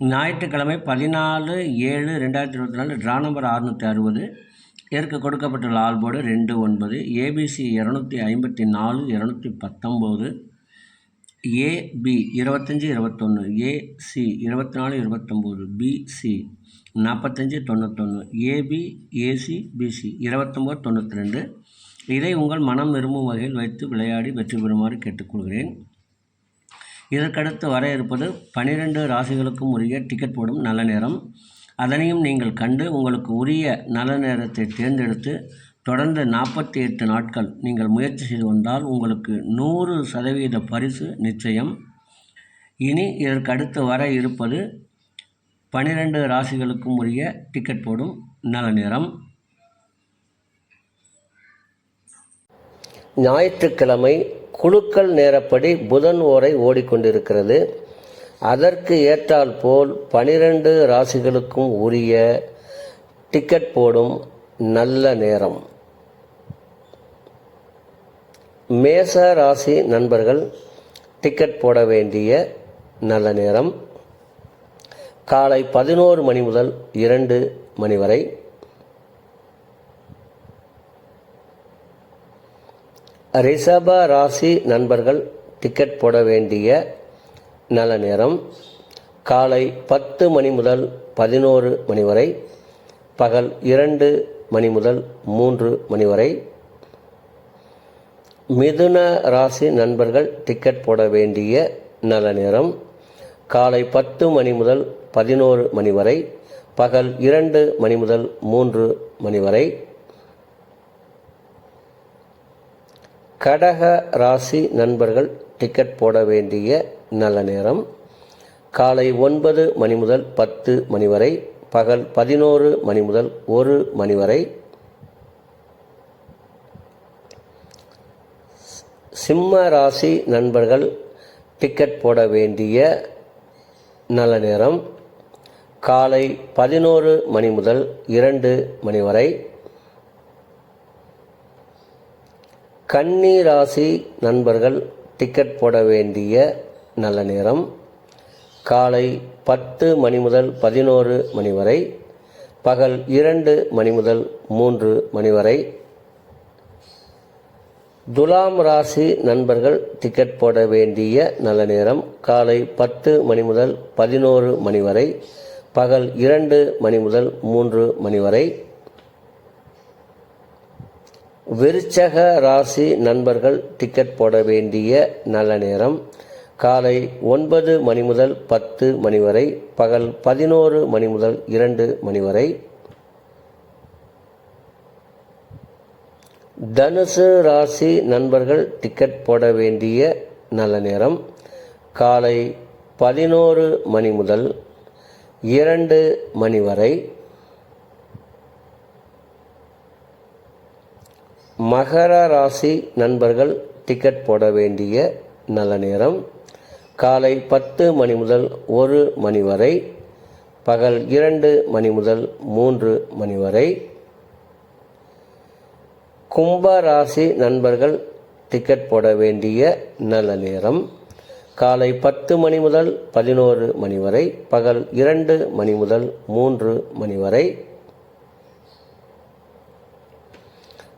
ஞாயிற்றுக்கிழமை பதினாலு ஏழு ரெண்டாயிரத்தி இருபத்தி நாலு ட்ரா நம்பர் அறுநூற்றி அறுபது. இதற்கு கொடுக்கப்பட்டுள்ள ஆல்போர்டு ரெண்டு ஒன்பது ஏபிசி இரநூத்தி ஐம்பத்தி நாலு இரநூத்தி பத்தொம்போது ஏபி இருபத்தஞ்சி இருபத்தொன்று ஏசி இருபத்தி நாலு இருபத்தொம்போது பிசி நாற்பத்தஞ்சி தொண்ணூத்தொன்று ஏபி ஏசி பிசி இருபத்தொம்போது தொண்ணூற்றி ரெண்டு. இதை உங்கள் மனம் விரும்பும் வகையில் வைத்து விளையாடி வெற்றி பெறுமாறு கேட்டுக்கொள்கிறேன். இதற்கடுத்து வர இருப்பது பனிரெண்டு ராசிகளுக்கும் உரிய டிக்கெட் போடும் நல்ல நேரம். அதனையும் நீங்கள் கண்டு உங்களுக்கு உரிய நல்ல நேரத்தை தேர்ந்தெடுத்து தொடர்ந்து நாற்பத்தி எட்டு நாட்கள் நீங்கள் முயற்சி செய்து வந்தால் உங்களுக்கு நூறு சதவீத பரிசு நிச்சயம். இனி இதற்கடுத்து வர இருப்பது பனிரெண்டு ராசிகளுக்கும் உரிய டிக்கெட் போடும் நல்ல நேரம். ஞாயிற்றுக்கிழமை குழுக்கள் நேரப்படி புதன் ஓரை ஓடிக்கொண்டிருக்கிறது. அதற்கு ஏற்றால் போல் பனிரெண்டு ராசிகளுக்கும் உரிய டிக்கெட் போடும் நல்ல நேரம். மேச ராசி நண்பர்கள் டிக்கெட் போட வேண்டிய நல்ல நேரம். காலை பதினோரு மணி முதல் இரண்டு மணி வரை ரிஷப ராசி நண்பர்கள் டிக்கெட் போட வேண்டிய நல்ல நேரம். காலை பத்து மணி முதல் பதினோரு மணி வரை பகல் இரண்டு மணி முதல் மூன்று மணி வரை. மிதுன ராசி நண்பர்கள் டிக்கெட் போட வேண்டிய நல்ல நேரம். காலை பத்து மணி முதல் பதினோரு மணி வரை பகல் இரண்டு மணி முதல் மூன்று மணி வரை. கடக ராசி நண்பர்கள் டிக்கெட் போட வேண்டிய நல்ல நேரம். காலை ஒன்பது மணி முதல் பத்து மணி வரை பகல் பதினோரு மணி முதல் ஒரு மணி வரை. சிம்ம ராசி நண்பர்கள் டிக்கெட் போட வேண்டிய நல்ல நேரம். காலை பதினோரு மணி முதல் இரண்டு மணி வரை கன்னி ராசி நண்பர்கள் டிக்கெட் போட வேண்டிய நல்ல நேரம். காலை பத்து மணி முதல் பதினோரு மணி வரை பகல் இரண்டு மணி முதல் மூன்று மணி வரை. துலாம் ராசி நண்பர்கள் டிக்கெட் போட வேண்டிய நல்ல நேரம். காலை பத்து மணி முதல் பதினோரு மணி வரை பகல் இரண்டு மணி முதல் மூன்று மணி வரை. விருச்சக ராசி நண்பர்கள் டிக்கெட் போட வேண்டிய நல்ல நேரம். காலை ஒன்பது மணி முதல் பத்து மணி வரை பகல் பதினோரு மணி முதல் இரண்டு மணி வரை. தனுசு ராசி நண்பர்கள் டிக்கெட் போட வேண்டிய நல்ல நேரம். காலை பதினோரு மணி முதல் இரண்டு மணி வரை மகர ராசி நண்பர்கள் டிக்கெட் போட வேண்டிய நல்ல நேரம். காலை பத்து மணி முதல் ஒரு மணி வரை பகல் இரண்டு மணி முதல் மூன்று மணி வரை. கும்ப ராசி நண்பர்கள் டிக்கெட் போட வேண்டிய நல்ல நேரம். காலை பத்து மணி முதல் பதினோரு மணி வரை பகல் இரண்டு மணி முதல் மூன்று மணி வரை.